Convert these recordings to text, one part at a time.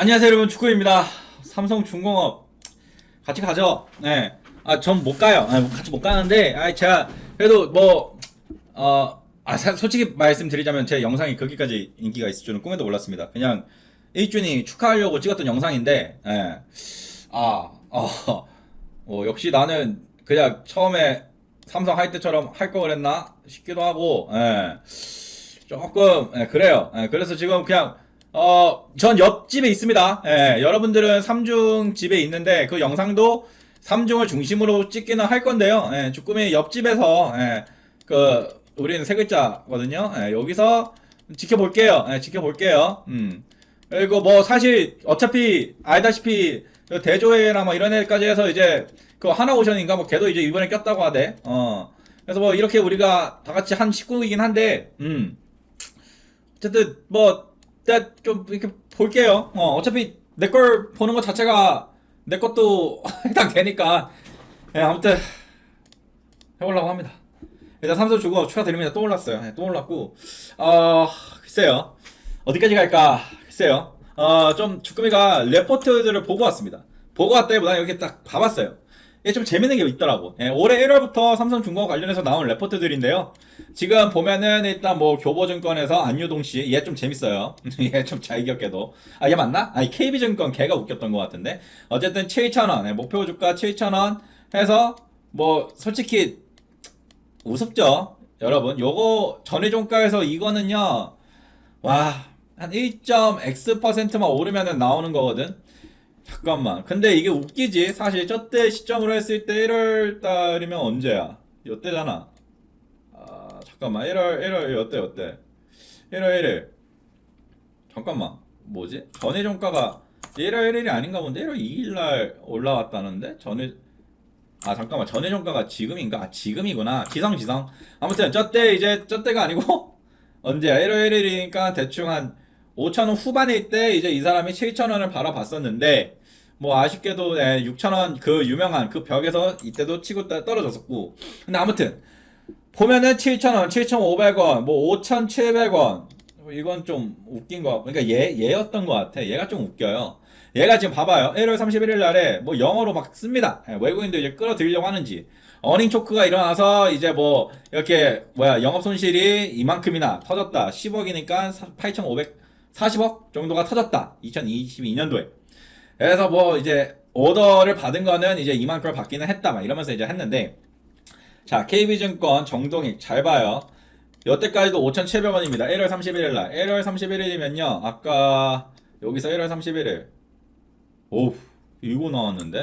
안녕하세요 여러분 축구입니다. 삼성 중공업 같이 가죠. 네. 아 전 못 가요. 아, 같이 못 가는데 아 제가 그래도 뭐어 아, 사- 솔직히 말씀드리자면 제 영상이 그렇게까지 인기가 있을 줄은 꿈에도 몰랐습니다. 그냥 일준이 축하하려고 찍었던 영상인데, 예. 아, 어, 어, 역시 나는 그냥 처음에 삼성 할 때처럼 할걸 그랬나 싶기도 하고, 예. 조금 예, 그래요. 예, 그래서 지금 그냥 어, 전 옆집에 있습니다. 예, 여러분들은 삼중 집에 있는데 그 영상도 삼중을 중심으로 찍기는 할 건데요. 예, 주꾸미 옆집에서 예, 그 우리는 세 글자거든요. 예, 여기서 지켜볼게요. 예, 지켜볼게요. 음. 그리고 뭐 사실 어차피 알다시피 그 대조회랑 뭐 이런 애까지 해서 이제 그 하나오션인가 뭐 걔도 이제 이번에 꼈다고 하대. 어. 그래서 뭐 이렇게 우리가 다 같이 한 식구이긴 한데, 음. 어쨌든 뭐, 일단 좀 이렇게 볼게요. 어, 어차피 내 걸 보는 것 자체가 내 것도 해당되니까. 예, 아무튼 해보려고 합니다. 일단 삼성 주고 축하드립니다. 또 올랐어요. 예, 또 올랐고, 어, 글쎄요. 어디까지 갈까? 글쎄요. 어, 좀 주꾸미가 레포트들을 보고 왔습니다. 보고 왔다기보다 이렇게 딱 봐봤어요. 이게 좀 재밌는 게 있더라고. 예, 올해 1월부터 삼성중공업 관련해서 나온 레포트들인데요. 지금 보면은 일단 뭐 교보증권에서 안유동 씨, 얘 좀 재밌어요. 얘 좀잘 이겼게도. 아, 얘 맞나? 아니, KB증권 걔가 웃겼던 것 같은데. 어쨌든 7,000원, 예, 목표 주가 7,000원 해서 뭐 솔직히 우습죠. 여러분, 요거 전일 종가에서 이거는요. 와, 한 1.x%만 오르면은 나오는 거거든. 잠깐만. 근데 이게 웃기지. 사실 저때 시점으로 했을 때 1월 달이면 언제야? 요때잖아. 아, 잠깐만. 1월 1월 요때 요때. 1월 1일. 잠깐만. 뭐지? 전일 종가가 1월 1일이 아닌가 본데 1월 2일 날 올라왔다는데 전일 아 잠깐만 전일 종가가 지금인가? 아 지금이구나. 지성. 아무튼 저때 이제 저때가 아니고 언제야? 1월 1일이니까 대충 한 5천원 후반일 때 이제 이 사람이 7천원을 바라봤었는데 뭐 아쉽게도 6천원 그 유명한 그 벽에서 이때도 치고 따- 떨어졌었고. 근데 아무튼 보면은 7천원, 7,500원, 뭐 5,700원. 이건 좀 웃긴 거 그러니까 얘 얘였던 것 같아. 얘가 좀 웃겨요. 얘가 지금 봐봐요. 1월 31일 날에 뭐 영어로 막 씁니다. 예, 외국인들 이제 끌어들이려고 하는지. 어닝 초크가 일어나서 이제 뭐 이렇게 뭐야 영업 손실이 이만큼이나 터졌다. 10억이니까 8,540억 정도가 터졌다. 2022년도에 그래서 뭐 이제 오더를 받은 거는 이제 이만큼을 받기는 했다 막 이러면서 이제 했는데 자 KB증권 정동익 잘 봐요. 여태까지도 5,700원입니다. 1월 31일 날. 1월 31일이면요 아까 여기서 1월 31일 오 이거 나왔는데?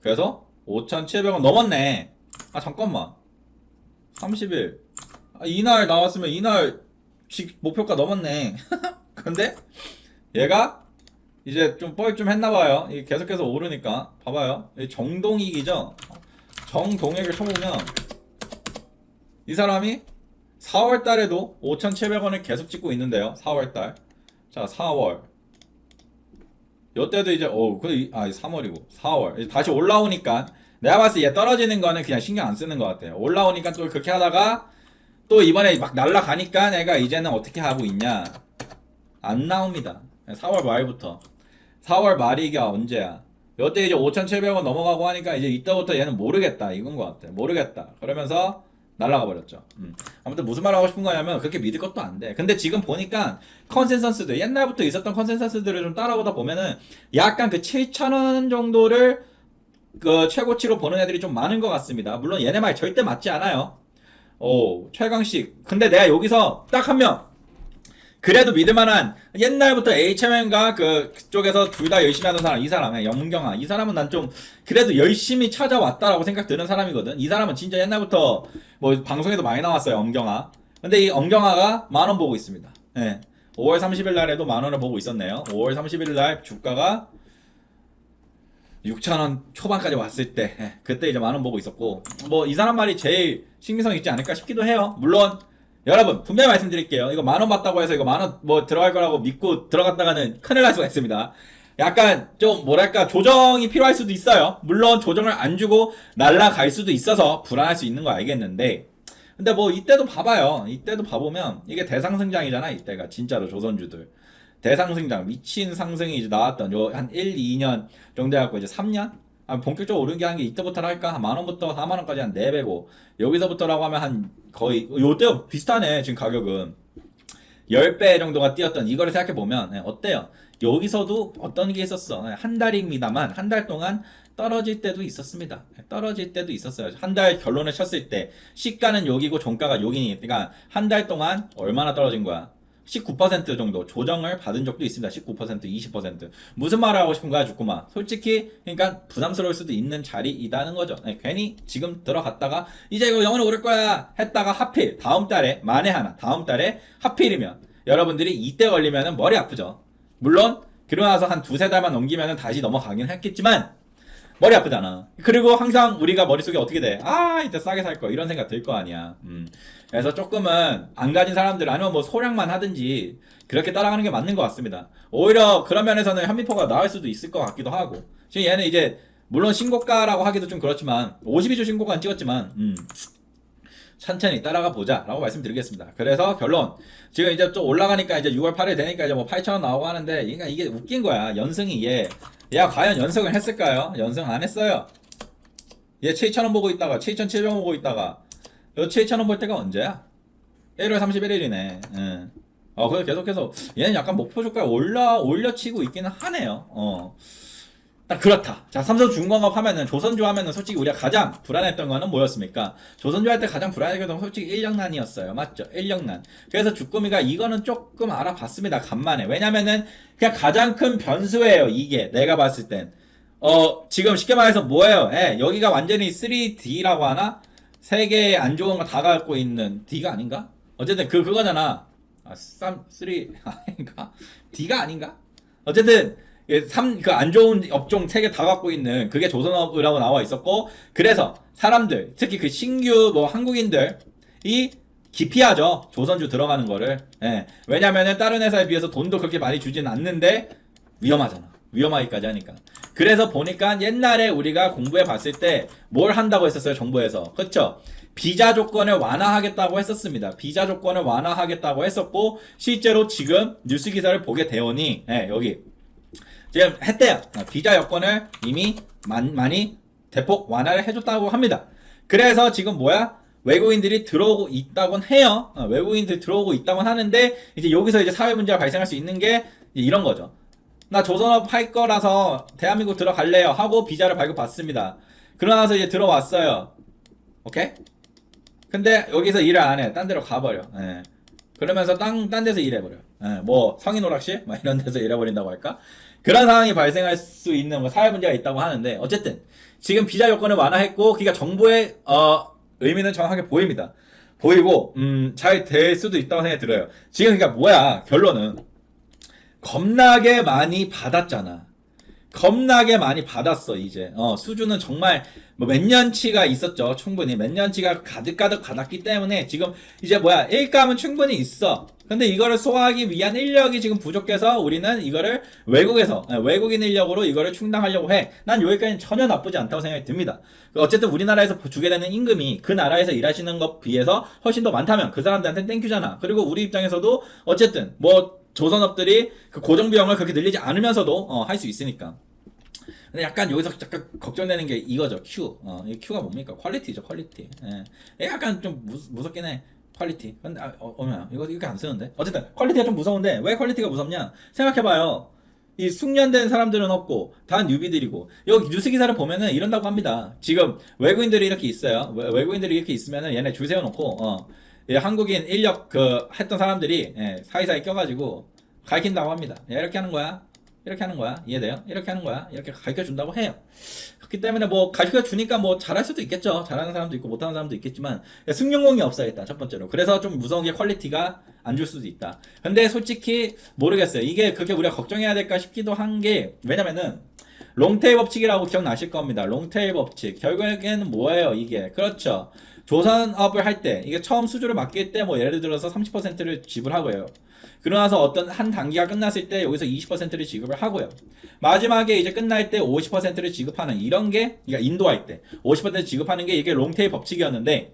그래서 5,700원 넘었네. 아 잠깐만. 30일. 아, 이날 나왔으면 이날 지- 목표가 넘었네. 근데 얘가 이제 좀 뻘 좀 했나봐요. 계속해서 오르니까. 봐봐요. 이 정동익이죠? 정동익을 쳐보면 이 사람이 4월 달에도 5,700원을 계속 찍고 있는데요. 4월 달 자 4월. 요때도 이제 어 근데 아 3월이고. 4월. 이제 다시 올라오니까. 내가 봤을 때 얘 떨어지는 거는 그냥 신경 안 쓰는 것 같아요. 올라오니까 또 그렇게 하다가 또 이번에 막 날라가니까 내가 이제는 어떻게 하고 있냐. 안 나옵니다. 4월 말부터 4월 말이 이게 언제야 요때 이제 5,700원 넘어가고 하니까 이제 이때부터 얘는 모르겠다 이건 것 같아 모르겠다 그러면서 날라가 버렸죠. 음. 아무튼 무슨 말 하고 싶은 거냐면 그렇게 믿을 것도 안 돼. 근데 지금 보니까 컨센서스들 옛날부터 있었던 컨센서스들을 좀 따라오다 보면은 약간 그 7,000원 정도를 그 최고치로 보는 애들이 좀 많은 것 같습니다. 물론 얘네 말 절대 맞지 않아요. 오 최강식. 근데 내가 여기서 딱 한 명. 그래도 믿을만한 옛날부터 HMN과 그 그쪽에서 둘 다 열심히 하던 사람 이 사람이야 염경아. 이 사람은 난 좀 그래도 열심히 찾아왔다라고 생각 드는 사람이거든. 이 사람은 진짜 옛날부터 뭐 방송에도 많이 나왔어요 엄경아. 근데 이 엄경아가 만 원 보고 있습니다. 예. 5월 30일 날에도 만 원을 보고 있었네요. 5월 31일 날 주가가 6,000원 초반까지 왔을 때 예, 그때 이제 만 원 보고 있었고 뭐 이 사람 말이 제일 신빙성 있지 않을까 싶기도 해요. 물론 여러분 분명히 말씀드릴게요. 이거 만 원 받다고 해서 이거 만 원 뭐 들어갈 거라고 믿고 들어갔다가는 큰일 날 수가 있습니다. 약간 좀 뭐랄까 조정이 필요할 수도 있어요. 물론 조정을 안 주고 날라갈 수도 있어서 불안할 수 있는 거 알겠는데. 근데 뭐 이때도 봐봐요. 이때도 봐보면 이게 대상승장이잖아 이때가. 진짜로 조선주들. 대상승장 미친 상승이 이제 나왔던 요 한 1, 2년 정도 해갖고 이제 3년 아, 본격적으로 오른 게 한 게 이때부터 할까 한 만 원부터 4만 원까지 한 4배고 여기서부터라고 하면 한 거의 요때 비슷하네 지금 가격은 10배 정도가 뛰었던 이거를 생각해 보면 네, 어때요? 여기서도 어떤 게 있었어 네, 한 달입니다만 한 달 동안 떨어질 때도 있었습니다. 네, 떨어질 때도 있었어요. 한 달 결론을 쳤을 때 시가는 여기고 종가가 여기니 그러니까 한 달 동안 얼마나 떨어진 거야? 19% 정도 조정을 받은 적도 있습니다. 19%, 20%. 무슨 말을 하고 싶은 거야, 주꾸마? 솔직히, 그러니까 부담스러울 수도 있는 자리이다는 거죠. 네, 괜히 지금 들어갔다가 이제 이거 영원히 오를 거야 했다가 하필 다음 달에 만에 하나, 다음 달에 하필이면 여러분들이 이때 걸리면은 머리 아프죠. 물론 그러고 나서 한 두세 달만 넘기면은 다시 넘어가긴 했겠지만 머리 아프잖아. 그리고 항상 우리가 머릿속에 어떻게 돼? 아, 이때 싸게 살 거. 이런 생각 들 거 아니야. 음. 그래서 조금은 안 가진 사람들 아니면 뭐 소량만 하든지 그렇게 따라가는 게 맞는 것 같습니다. 오히려 그런 면에서는 현미포가 나을 수도 있을 것 같기도 하고. 지금 얘는 이제 물론 신고가라고 하기도 좀 그렇지만 52주 신고가는 찍었지만 음. 천천히 따라가 보자라고 말씀드리겠습니다. 그래서 결론 지금 이제 좀 올라가니까 이제 6월 8일 되니까 이제 뭐 8,000원 나오고 하는데 그러니까 이게 웃긴 거야. 연승이 얘. 야 과연 연승을 했을까요? 연승 안 했어요. 얘 7,000원 보고 있다가 7,700원 보고 있다가 요 7,000원 볼 때가 언제야? 1월 31일이네. 응. 어, 그래 계속해서 얘는 약간 목표 주가에 올라 올려치고 있기는 하네요. 어. 딱 그렇다. 자, 삼성 중공업 하면은 조선주 하면은 솔직히 우리가 가장 불안했던 거는 뭐였습니까? 조선주 할때 가장 불안했던 건 솔직히 인력난이었어요. 맞죠? 인력난. 그래서 주꾸미가 이거는 조금 알아봤습니다. 간만에. 왜냐면은 그냥 가장 큰 변수예요. 이게 내가 봤을 땐. 어, 지금 쉽게 말해서 뭐예요? 예, 여기가 완전히 3D라고 하나? 세 개의 안 좋은 거 다 갖고 있는 D가 아닌가? 어쨌든 그 그거잖아. 아, 쌈, 3 아닌가? D가 아닌가? 어쨌든 삼그 안 좋은 업종 세 개 다 갖고 있는 그게 조선업이라고 나와 있었고 그래서 사람들 특히 그 신규 뭐 한국인들이 기피하죠. 조선주 들어가는 거를. 예. 왜냐면은 다른 회사에 비해서 돈도 그렇게 많이 주진 않는데 위험하잖아. 위험하기까지 하니까. 그래서 보니까 옛날에 우리가 공부해 봤을 때 뭘 한다고 했었어요 정부에서. 그쵸? 비자 조건을 완화하겠다고 했었습니다. 비자 조건을 완화하겠다고 했었고 실제로 지금 뉴스 기사를 보게 되오니 예, 여기 지금 했대요. 어, 비자 여건을 이미 많, 많이 대폭 완화를 해줬다고 합니다. 그래서 지금 뭐야? 외국인들이 들어오고 있다곤 해요. 어, 외국인들이 들어오고 있다곤 하는데 이제 여기서 이제 사회 문제가 발생할 수 있는 게 이런 거죠. 나 조선업 할 거라서 대한민국 들어갈래요 하고 비자를 발급받습니다. 그러나서 이제 들어왔어요. 오케이? 근데 여기서 일을 안 해. 딴 데로 가버려. 예. 그러면서 딴, 딴 데서 일해버려. 예. 뭐 성인 오락실? 막 이런 데서 일해버린다고 할까? 그런 상황이 발생할 수 있는 뭐 사회 문제가 있다고 하는데 어쨌든 지금 비자 요건을 완화했고 그러니까 정부의 어, 의미는 정확하게 보입니다. 보이고 음, 잘 될 수도 있다고 생각이 들어요. 지금 그러니까 뭐야 결론은 겁나게 많이 받았잖아. 겁나게 많이 받았어 이제 어 수주는 정말 뭐 몇 년치가 있었죠 충분히 몇 년치가 가득가득 받았기 때문에 지금 이제 뭐야 일감은 충분히 있어 근데 이거를 소화하기 위한 인력이 지금 부족해서 우리는 이거를 외국에서 네, 외국인 인력으로 이거를 충당하려고 해 난 여기까지는 전혀 나쁘지 않다고 생각이 듭니다 어쨌든 우리나라에서 주게 되는 임금이 그 나라에서 일하시는 것 비해서 훨씬 더 많다면 그 사람들한테는 땡큐잖아 그리고 우리 입장에서도 어쨌든 뭐 조선업들이 그 고정 비용을 그렇게 늘리지 않으면서도 어, 할 수 있으니까. 근데 약간 여기서 약간 걱정되는 게 이거죠. Q. 어, 이 Q가 뭡니까? 퀄리티죠, 퀄리티. 예. 약간 좀 무, 무섭긴 해. 퀄리티. 근데 아, 어, 어머야, 이거 이렇게 안 쓰는데. 어쨌든 퀄리티가 좀 무서운데 왜 퀄리티가 무섭냐? 생각해봐요. 이 숙련된 사람들은 없고 다 뉴비들이고 여기 뉴스 기사를 보면은 이런다고 합니다. 지금 외국인들이 이렇게 있어요. 외, 외국인들이 이렇게 있으면은 얘네 줄 세워놓고 어, 예, 한국인 인력 그 했던 사람들이 예, 사이사이 껴가지고 가르친다고 합니다. 야, 이렇게 하는 거야. 이렇게 하는 거야. 이해돼요? 이렇게 하는 거야. 이렇게 가르쳐 준다고 해요. 그렇기 때문에 뭐 가르쳐 주니까 뭐 잘할 수도 있겠죠. 잘하는 사람도 있고 못하는 사람도 있겠지만 승용공이 없어야겠다. 첫 번째로. 그래서 좀 무서운 게 퀄리티가 안 줄 수도 있다. 근데 솔직히 모르겠어요. 이게 그렇게 우리가 걱정해야 될까 싶기도 한 게 왜냐면은 롱테일 법칙이라고 기억나실 겁니다. 롱테일 법칙. 결국에는 뭐예요, 이게? 그렇죠. 조선업을 할 때, 이게 처음 수주를 맡길 때, 뭐, 예를 들어서 30%를 지불하고요. 그러나서 어떤 한 단기가 끝났을 때, 여기서 20%를 지급을 하고요. 마지막에 이제 끝날 때 50%를 지급하는 이런 게, 그러니까 인도할 때, 50% 지급하는 게 이게 롱테일 법칙이었는데,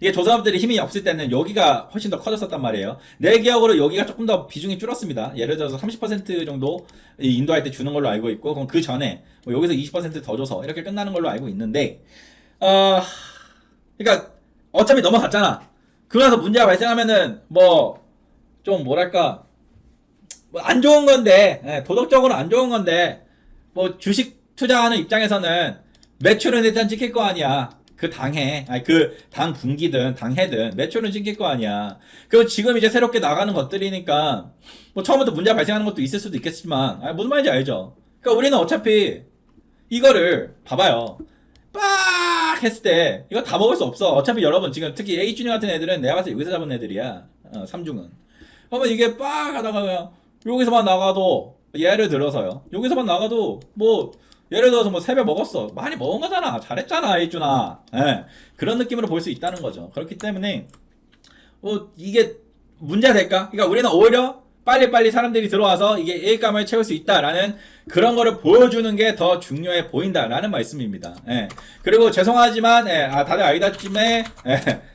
이게 조선업들이 힘이 없을 때는 여기가 훨씬 더 커졌었단 말이에요. 내 기억으로 여기가 조금 더 비중이 줄었습니다. 예를 들어서 30% 정도 이 인도할 때 주는 걸로 알고 있고, 그럼 그 전에 뭐 여기서 20%더 줘서 이렇게 끝나는 걸로 알고 있는데, 어, 그러니까 어차피 넘어갔잖아. 그러면서 문제가 발생하면은 뭐 좀 뭐랄까 뭐 안 좋은 건데 예, 도덕적으로 안 좋은 건데 뭐 주식 투자하는 입장에서는 매출은 일단 찍힐 거 아니야. 그 당해, 아니 그 당 분기든 당해든 매출은 찍힐 거 아니야. 그리고 지금 이제 새롭게 나가는 것들이니까 뭐 처음부터 문제가 발생하는 것도 있을 수도 있겠지만, 아 무슨 말인지 알죠. 그러니까 우리는 어차피 이거를 봐봐요. 빡 했을 때 이거 다 먹을 수 없어. 어차피 여러분 지금 특히 A준이 같은 애들은 내가 봤을 때 여기서 잡은 애들이야. 어, 삼중은. 그러면 이게 빡 하다가 그냥 여기서만 나가도 예를 들어서요. 여기서만 나가도 뭐 예를 들어서 뭐 세배 먹었어. 많이 먹은 거잖아. 잘했잖아, A준아. 예. 그런 느낌으로 볼 수 있다는 거죠. 그렇기 때문에 뭐 이게 문제가 될까? 그러니까 우리는 오히려 빨리빨리 사람들이 들어와서 이게 일감을 채울 수 있다라는 그런 거를 보여주는 게 더 중요해 보인다라는 말씀입니다. 예. 그리고 죄송하지만 예, 아, 다들 알다시피 예,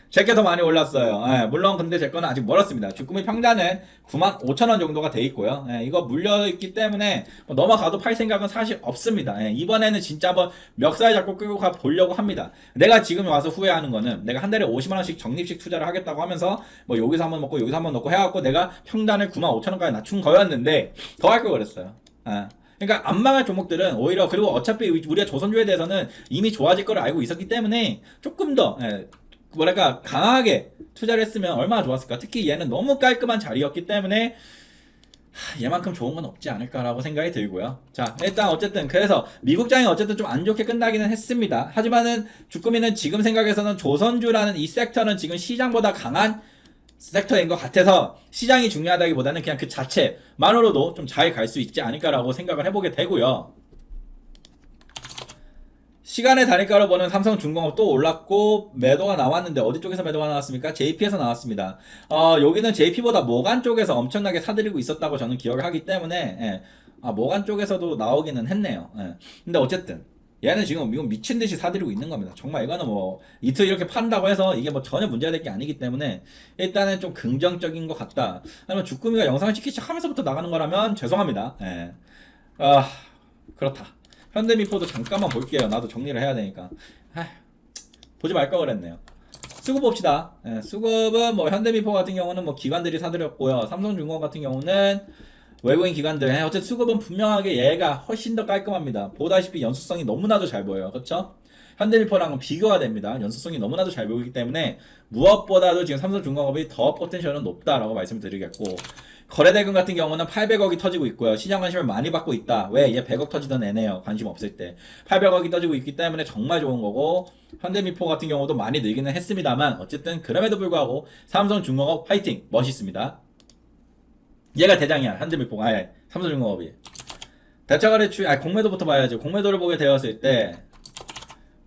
제게 더 많이 올랐어요. 예, 물론 근데 제 거는 아직 멀었습니다. 주꾸미 평단은 9만 5천 원 정도가 돼 있고요. 예, 이거 물려 있기 때문에 뭐 넘어가도 팔 생각은 사실 없습니다. 예, 이번에는 진짜 한번 멱살 잡고 끌고 가 보려고 합니다. 내가 지금 와서 후회하는 거는 내가 한 달에 50만 원씩 적립식 투자를 하겠다고 하면서 뭐 여기서 한번 먹고 여기서 한번 넣고 해갖고 내가 평단을 9만 5천 원까지 낮춘 거였는데 더 할 걸 그랬어요. 예. 그러니까 안 망할 종목들은 오히려 그리고 어차피 우리가 조선주에 대해서는 이미 좋아질 걸 알고 있었기 때문에 조금 더 예, 뭐랄까 강하게 투자를 했으면 얼마나 좋았을까. 특히 얘는 너무 깔끔한 자리였기 때문에 하, 얘만큼 좋은 건 없지 않을까라고 생각이 들고요. 자, 일단 어쨌든 그래서 미국장이 어쨌든 좀 안 좋게 끝나기는 했습니다. 하지만은 주꾸미는 지금 생각에서는 조선주라는 이 섹터는 지금 시장보다 강한 섹터인 것 같아서 시장이 중요하다기보다는 그냥 그 자체만으로도 좀 잘 갈 수 있지 않을까라고 생각을 해보게 되고요. 시간의 단위가로 보는 삼성중공업 또 올랐고 매도가 나왔는데 어디 쪽에서 매도가 나왔습니까? JP에서 나왔습니다. 어, 여기는 JP보다 모간 쪽에서 엄청나게 사들이고 있었다고 저는 기억을 하기 때문에 예. 아, 모간 쪽에서도 나오기는 했네요. 예. 근데 어쨌든 얘는 지금 이건 미친 듯이 사들이고 있는 겁니다. 정말 이거는 뭐 이틀 이렇게 판다고 해서 이게 뭐 전혀 문제가 될 게 아니기 때문에 일단은 좀 긍정적인 것 같다. 아니면 주꾸미가 영상을 찍기 시작하면서부터 나가는 거라면 죄송합니다. 예. 아 그렇다. 현대미포도 잠깐만 볼게요. 나도 정리를 해야 되니까. 아, 보지 말까 그랬네요. 수급 봅시다. 예, 수급은 뭐 현대미포 같은 경우는 뭐 기관들이 사들였고요. 삼성중공업 같은 경우는 외국인 기관들. 예, 어쨌든 수급은 분명하게 얘가 훨씬 더 깔끔합니다. 보다시피 연수성이 너무나도 잘 보여요. 그렇죠? 현대미포랑은 비교가 됩니다. 연수성이 너무나도 잘 보이기 때문에 무엇보다도 지금 삼성중공업이 더 포텐셜은 높다라고 말씀드리겠고 거래대금 같은 경우는 800억이 터지고 있고요. 시장 관심을 많이 받고 있다. 왜? 얘 100억 터지던 애네요. 관심 없을 때. 800억이 터지고 있기 때문에 정말 좋은 거고 현대미포 같은 경우도 많이 늘기는 했습니다만 어쨌든 그럼에도 불구하고 삼성중공업 파이팅 멋있습니다. 얘가 대장이야. 현대미포가 아예 삼성중공업이. 대차거래 추, 아 공매도부터 봐야죠. 공매도를 보게 되었을 때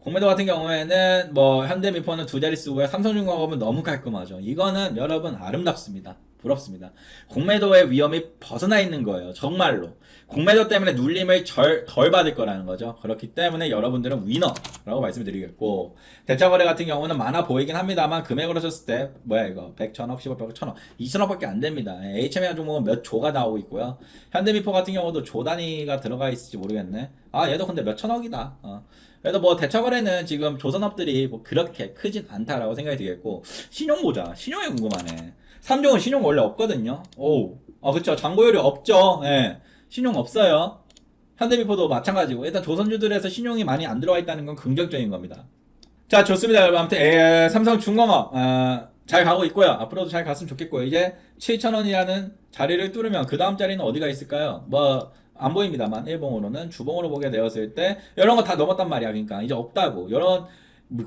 공매도 같은 경우에는 뭐 현대미포는 두 자리 쓰고요. 삼성중공업은 너무 깔끔하죠. 이거는 여러분 아름답습니다. 부럽습니다. 공매도의 위험이 벗어나 있는 거예요. 정말로. 공매도 때문에 눌림을 절, 덜 받을 거라는 거죠. 그렇기 때문에 여러분들은 위너라고 말씀드리겠고 대차거래 같은 경우는 많아 보이긴 합니다만 금액으로 쳤을 때 뭐야 이거 100, 1000억, 10억, 100억, 1000억, 2000억밖에 안 됩니다. HMA 종목은 몇 조가 나오고 있고요. 현대미포 같은 경우도 조 단위가 들어가 있을지 모르겠네. 아 얘도 근데 몇 천억이다. 어. 그래도 뭐 대차거래는 지금 조선업들이 뭐 그렇게 크진 않다라고 생각이 들겠고 신용 보자. 신용이 궁금하네. 삼종은 신용 원래 없거든요. 오, 아 그쵸. 잔고율이 없죠. 예. 신용 없어요. 현대미포도 마찬가지고 일단 조선주들에서 신용이 많이 안 들어와 있다는 건 긍정적인 겁니다. 자 좋습니다 여러분 아무튼 에, 삼성 중공업 어, 잘 가고 있고요. 앞으로도 잘 갔으면 좋겠고요. 이제 7,000원이라는 자리를 뚫으면 그 다음 자리는 어디가 있을까요? 뭐 안 보입니다만 일봉으로는 주봉으로 보게 되었을 때 이런 거 다 넘었단 말이야. 그러니까 이제 없다고. 이런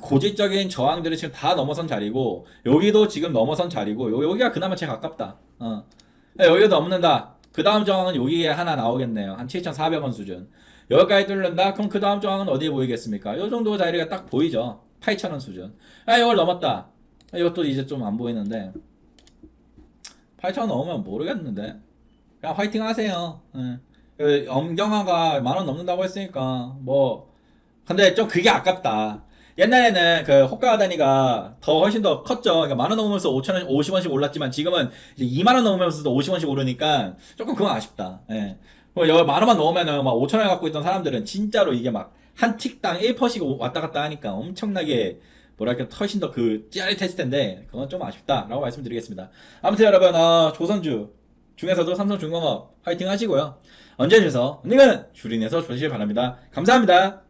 고질적인 저항들이 지금 다 넘어선 자리고 여기도 지금 넘어선 자리고 요- 여기가 그나마 제일 가깝다. 어. 네, 여기도 넘는다. 그 다음 저항은 여기에 하나 나오겠네요. 한 7,400원 수준. 여기까지 뚫는다? 그럼 그 다음 저항은 어디에 보이겠습니까? 요 정도 자리가 딱 보이죠. 8,000원 수준. 아, 이걸 넘었다. 아, 이것도 이제 좀 안 보이는데. 8,000원 넘으면 모르겠는데. 그냥 화이팅 하세요. 예. 그 엄경화가 만 원 넘는다고 했으니까 뭐 근데 좀 그게 아깝다. 옛날에는 그 호가 단위가 더 훨씬 더 컸죠. 그러니까 만 원 넘으면서 5천 원, 50원씩 올랐지만 지금은 이제 2만 원 넘으면서도 50원씩 오르니까 조금 그건 아쉽다. 예. 뭐 여기 만 원만 넣으면은 막 5천 원 갖고 있던 사람들은 진짜로 이게 막 한 틱당 1퍼씩 왔다 갔다 하니까 엄청나게 뭐랄까 훨씬 더 그 짜릿했을 텐데 그건 좀 아쉽다라고 말씀드리겠습니다. 아무튼 여러분 어, 조선주 중에서도 삼성 중공업 화이팅 하시고요. 언제 주셔서 언젠가는 줄인해서 주시길 바랍니다. 감사합니다.